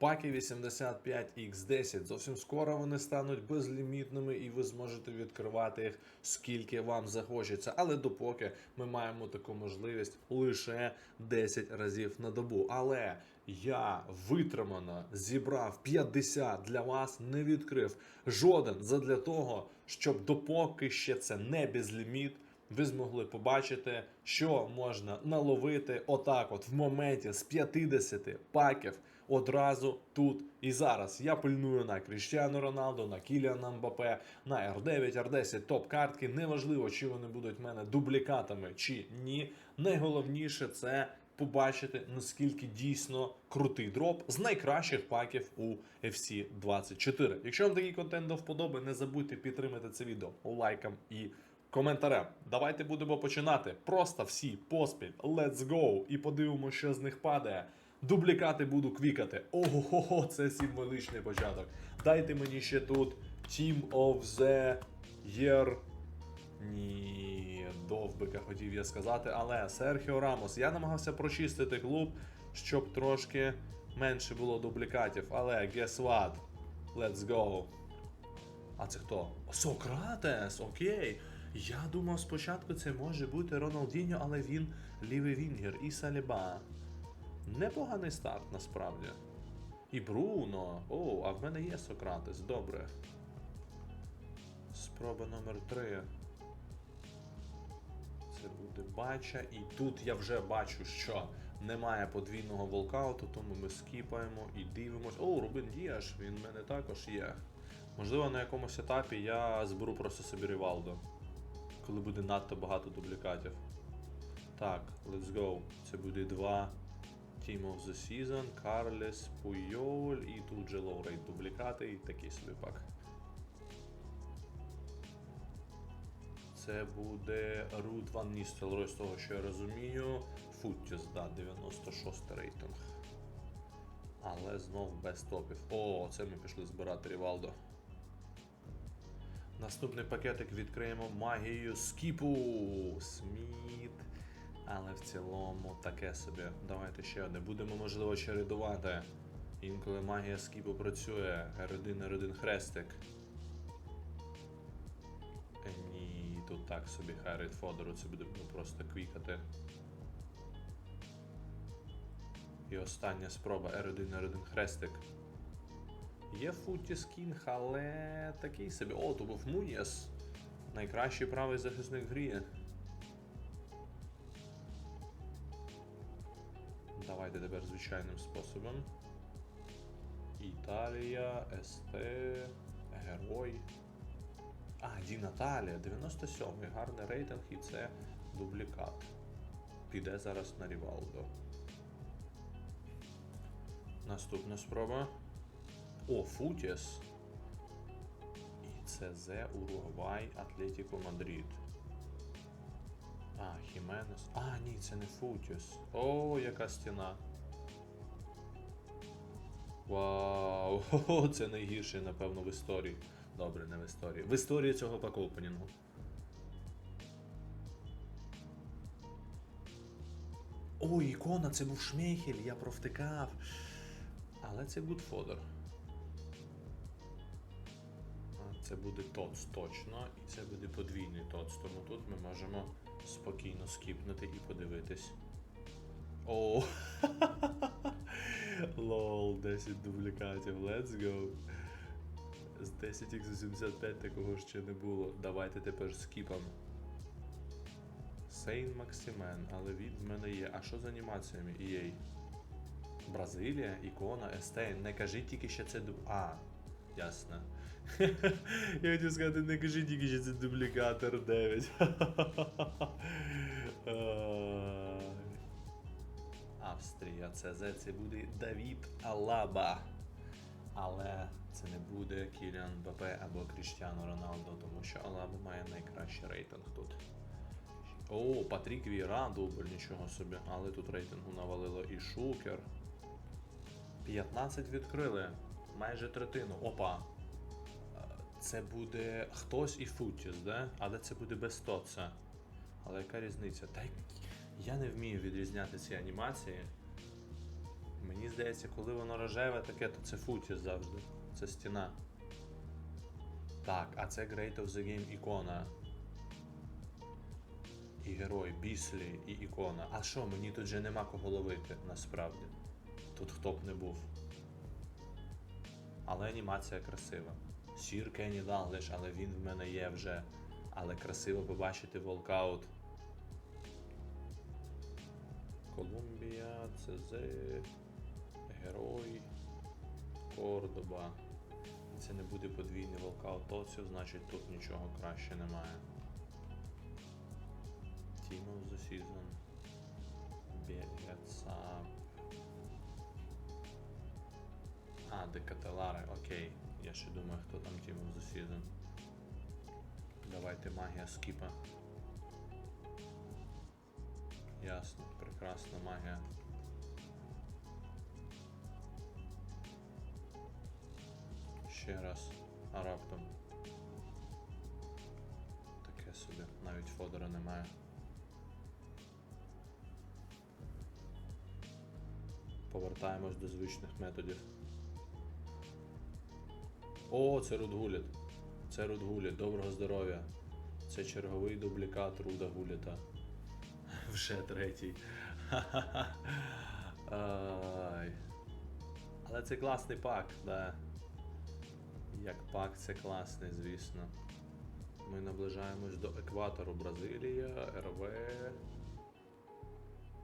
Паки 85X10. Зовсім скоро вони стануть безлімітними, і ви зможете відкривати їх скільки вам захочеться. Але допоки ми маємо таку можливість лише 10 разів на добу. Але я витримано зібрав 50 для вас, не відкрив жоден задля того, щоб допоки ще це не безліміт. Ви змогли побачити, що можна наловити отак, от в моменті з 50 паків одразу тут і зараз. Я пильную на Кріштіану Роналду, на Кіліана Мбапе, на R9, R10 топ-картки. Неважливо, чи вони будуть в мене дублікатами чи ні. Найголовніше це побачити, наскільки дійсно крутий дроп з найкращих паків у FC 24. Якщо вам такий контент до вподоби, не забудьте підтримати це відео лайком і коментарем. Давайте будемо починати. Просто всі поспіль. Let's go! І подивимося, що з них падає. Дублікати буду квікати. Ого, це символичний початок. Дайте мені ще тут Team of the Year. Ні, довбика хотів я сказати, але Серхіо Рамос. Я намагався прочистити клуб, щоб трошки менше було дублікатів. Але guess what? Let's go. А це хто? Сократес, окей. Я думав спочатку це може бути Роналдіньо, але він лівий вінгер і Саліба. Непоганий старт насправді. І Бруно. О, а в мене є Сократес, добре. Спроба номер 3. Це буде бача. І тут я вже бачу, що немає подвійного волкауту, тому ми скіпаємо і дивимось. О, Рубин Діаш, він в мене також є. Можливо, на якомусь етапі я зберу просто собі Рівалдо, коли буде надто багато дублікатів. Так, let's go. Це буде два Team of the Season, Карлес, Пуйоль і тут же лоурейт дублікати і такий собі пак. Це буде Рут Ван Ністелрой, з того, що я розумію. Футтіс, да, 96 рейтинг. Але знов без топів. О, це ми пішли збирати Рівалдо. Наступний пакетик відкриємо магію Скіпу. Сміт. Але в цілому таке собі. Давайте ще одне. Будемо, можливо, чередувати. Інколи магія скіпу працює. R1, R1 хрестик. Е, Ні, тут так собі Хайрейт Фодору, це буде ну, просто квікати. І остання спроба R1, R1 хрестик. Є Футі Скінг, але такий собі. О, то був Муніас. Найкращий правий захисник грі. Давайте тепер звичайним способом. Італія, СТ, Герой. А, Ді Наталія, 97-й, гарний рейтинг і це дублікат. Піде зараз на Рівалдо. Наступна спроба. О, Футіс. І ЦЗ Уругвай, Атлетіко Мадрид. А, Хіменес. А, ні, це не Футіс. О, яка стіна. Вау, хо-хо, це найгірше, напевно, в історії. Добре, не в історії. В історії цього пакопенінгу. Ой, ікона, це був шмейхель, я провтикав. Але це Гудфодер. Це буде ТОЦ точно, і це буде подвійний ТОЦ, тому тут ми можемо спокійно скіпнути і подивитись. О! Лол, 10 дублікатів, let's go. З 10x75 такого ще не було. Давайте тепер скіпам. Сейн Максимен, але він в мене є. А що з анімаціями? EA? Бразилія, ікона, Естейн. Не кажіть тільки, що це. А, ясно. Я хотів сказати, не кажіть тільки, що це дублікатор 9. Ай. Австрія, ЦЗ, це буде Давід Алаба. Але це не буде Кіліан Бапе або Кріштіану Роналдо, тому що Алаба має найкращий рейтинг тут. О, Патрік Віра, дубль, нічого собі, але тут рейтингу навалило і Шукер. 15 відкрили, майже третину. Опа. Е, Це буде хтось і Футіс, да? Але це буде без Тоца. Але яка різниця? Та я не вмію відрізняти ці анімації. Мені здається, коли воно рожеве таке, то це футіс завжди. Це стіна. Так, а це Great of the Game ікона. І герой, Біслі, і ікона. А що, мені тут же нема кого ловити, насправді. Тут хто б не був. Але анімація красива. Сір Кенні Далглиш, але він в мене є вже. Але красиво побачити волкаут. Колумбія, ЦЗ, Герой, Кордоба. Це не буде подвійний волкаут Тоціо, значить тут нічого краще немає. Team of the Season. Бельгія. А, окей. Я ще думаю, хто там Team of. Давайте магія скіпа. Ясно, прекрасна магія. Ще раз. А раптом. Таке собі. Навіть Фодора немає. Повертаємось до звичних методів. О, це Рудгуліт. Це Рудгуліт. Доброго здоров'я. Це черговий дублікат Руда Гуліта. Вже третій. Ай. Але це класний пак, да. Як пак це класний, звісно. Ми наближаємось до екватору Бразилія, РВ.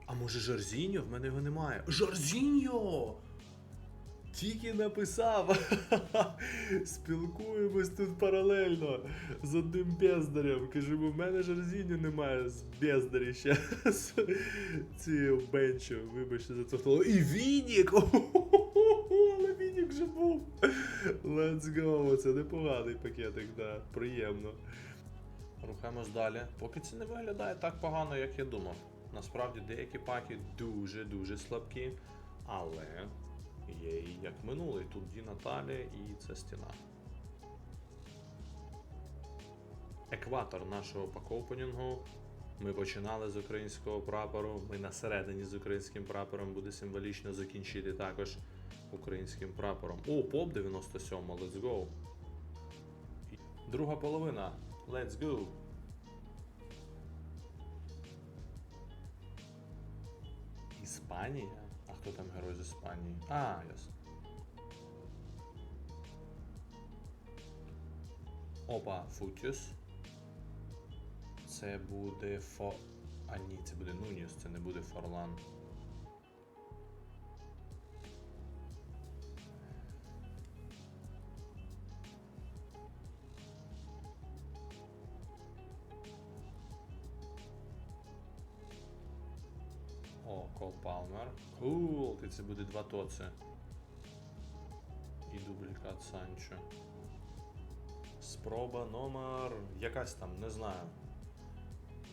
А може Жарзіньо? В мене його немає. Жарзіньо! Тільки написав. Спілкуємось тут паралельно з одним бездарем. Кажу, в мене Жарзіньо немає з бездаріща. З цією бенчу. Вибачте за це слово. І Вінік! Але Вінік вже був. Let's go. Це непоганий пакетик, да. Приємно. Рухаємось далі. Поки це не виглядає так погано, як я думав. Насправді деякі паки дуже-дуже слабкі, але є і як минулий. Тут Ді Наталі і це стіна. Екватор нашого пакопенінгу. Ми починали з українського прапору. Ми на середині з українським прапором буде символічно закінчити також українським прапором. О, поп 97, let's go. Друга половина. Let's go. Іспанія? Хто там герой з Іспанії? А, ясно. Опа, Футіус. Це буде Фо. А ні, це буде Нуніс, це не буде Форлан. Кол Палмер. Кул, ти це буде два тоци. І дублікат Санчо. Спроба номер. якась там, не знаю.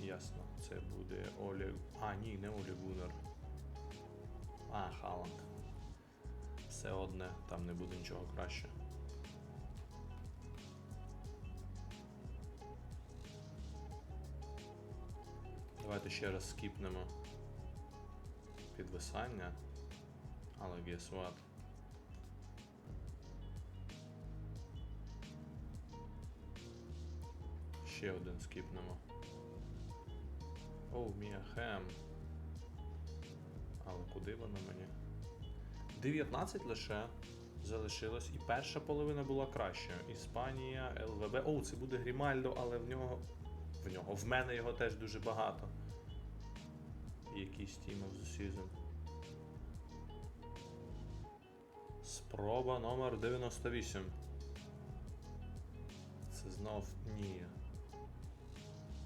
Ясно, це буде Олі. А, ні, не Олі Гунер. А, Халанд. Все одне, там не буде нічого краще. Давайте ще раз скіпнемо підвисання. Але guess what? Ще один скіпнемо. Оу, Хем. Але куди воно мені? 19 лише залишилось, і перша половина була кращою. Іспанія, ЛВБ. Оу, це буде Грімальдо, але в нього. В нього. В мене його теж дуже багато. Якийсь Team of the Season. Спроба номер 98. Це знов ні.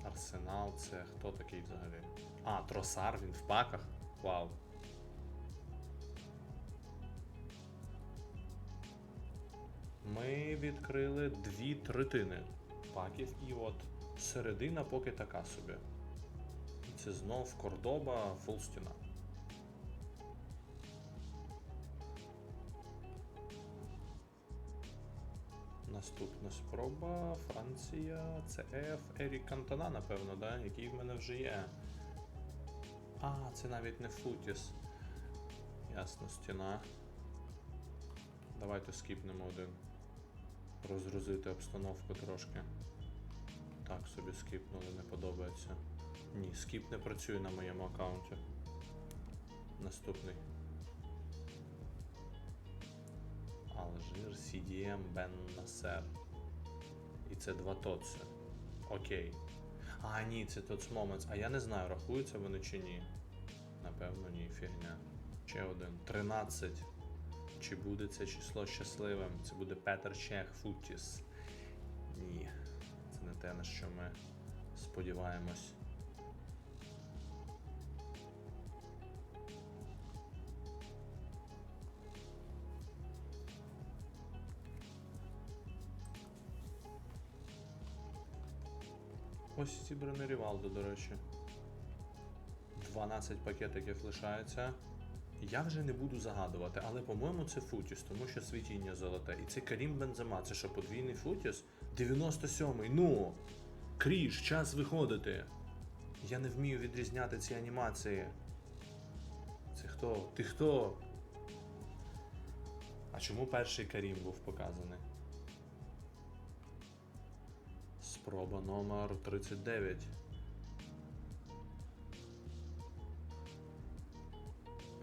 Арсенал це хто такий взагалі? А, Тросар, він в паках? Вау. Ми відкрили дві третини паків, і от середина поки така собі. Це знов Кордоба, фулстіна. Наступна спроба Франція, ЦФ, Ерік Кантона, напевно, да? який в мене вже є. А, це навіть не Футіс. Ясно, стіна. Давайте скіпнемо один. Розгрузити обстановку трошки. Так, собі скіпнули, не подобається. Ні, скіп не працює на моєму аккаунті. Наступний. Алжир, CDM, Бен Насер. І це два тоци. Окей. А, ні, це Tots Moments. А я не знаю, рахуються вони чи ні. Напевно, ні, фігня. Ще один. 13. Чи буде це число щасливим? Це буде Петер Чех Футіс. Ні. Це не те, на що ми сподіваємось. Ось зібраний Рівалдо, до речі. 12 пакетиків лишається. Я вже не буду загадувати, але по-моєму це Футіс, тому що світіння золоте. І це Карім Бензема, це що подвійний Футіс? 97-й, ну! Кріш, час виходити. Я не вмію відрізняти ці анімації. Це хто? Ти хто? А чому перший Карім був показаний? Спроба номер 39.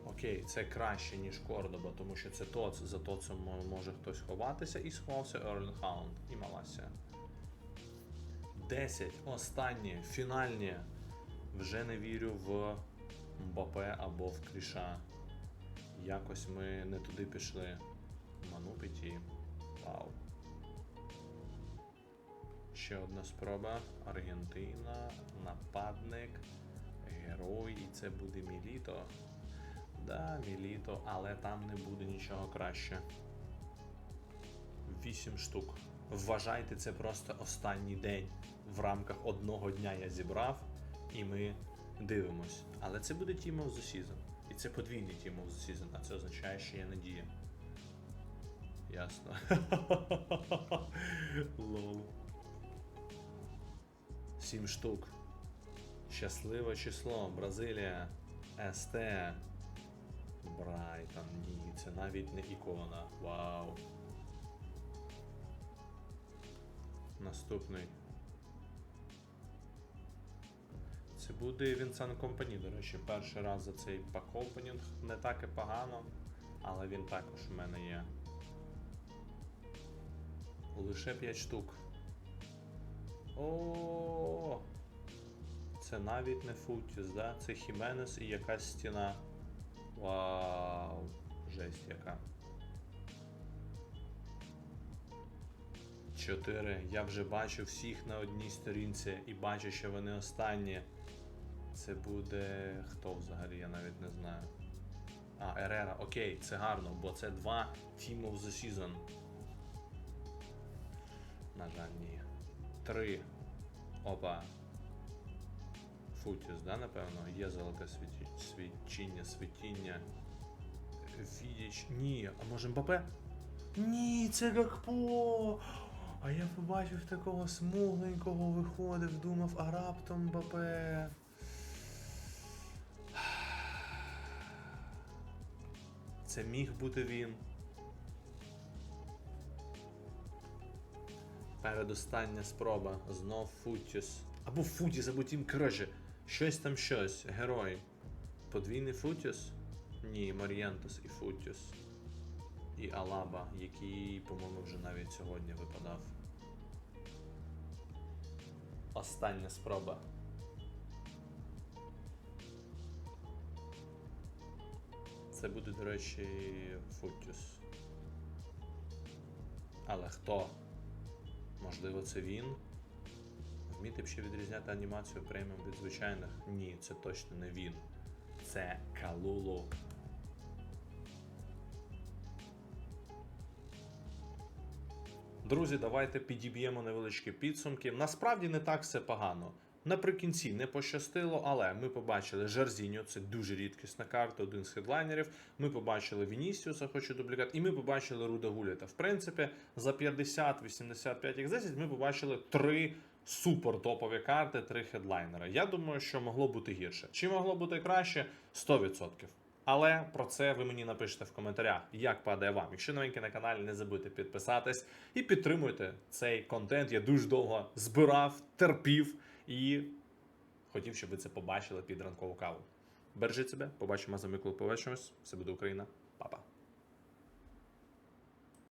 Окей, це краще, ніж Кордоба, тому що це Тоц, за Тоцем може хтось ховатися, і сховався Ерленхаунд і Маласія. 10. Останнє, фінальні. Вже не вірю в Мбапе або в Кріша. Якось ми не туди пішли. Ману Петі. Вау. Ще одна спроба. Аргентина, нападник, герой, і це буде Міліто. Да, Міліто, але там не буде нічого краще. 8 штук. Вважайте, це просто останній день. В рамках одного дня я зібрав, і ми дивимось. Але це буде Team of the Season. І це подвійний Team of the Season, а це означає, що є надія. Ясно. Лол. Сім штук. Щасливе число. Бразилія. СТ. Брайтон. Ні, це навіть не ікона. Вау. Наступний. Це буде Вінсан Компані, до речі, перший раз за цей пак-опенінг. Не так і погано, але він також у мене є. Лише 5 штук. О, це навіть не Футіс, да? Це Хіменес і якась стіна. Вау, жесть яка. Чотири. Я вже бачу всіх на одній сторінці і бачу, що вони останні. Це буде. Хто взагалі, я навіть не знаю. А, Ерера, окей, це гарно, бо це два Team of the Season. На жаль, ні. Три. Опа. Футіс, да, напевно? Є золоте світі... свічіння, світіння. Відіч. Ні, а може Мбапе? Ні, це Гакпо! А я побачив такого смугленького виходив, думав, а раптом Мбапе. Це міг бути він. Передостання спроба. Знов Футіс. Або Футіс, або Тім. Коротше, щось там щось. Герой. Подвійний Футіс? Ні, Марієнтос і Футіс. І Алаба, який, по-моєму, вже навіть сьогодні випадав. Остання спроба. Це буде, до речі, Футіс. Але хто? Можливо, це він? Вміти б ще відрізняти анімацію преміум від звичайних? Ні, це точно не він. Це Калулу. Друзі, давайте підіб'ємо невеличкі підсумки. Насправді не так все погано. Наприкінці не пощастило, але ми побачили Жарзіньо, це дуже рідкісна карта, один з хедлайнерів. Ми побачили Вінісіуса, хоче дублікат, і ми побачили Руда Гуліта. В принципі, за 50-85 x 10 ми побачили три супер топові карти, три хедлайнера. Я думаю, що могло бути гірше. Чи могло бути краще? 100%. Але про це ви мені напишете в коментарях, як падає вам. Якщо новенький на каналі, не забудьте підписатись і підтримуйте цей контент. Я дуже довго збирав, терпів і хотів, щоб ви це побачили під ранкову каву. Бережіть себе, побачимо за коли побачимось. Все буде Україна.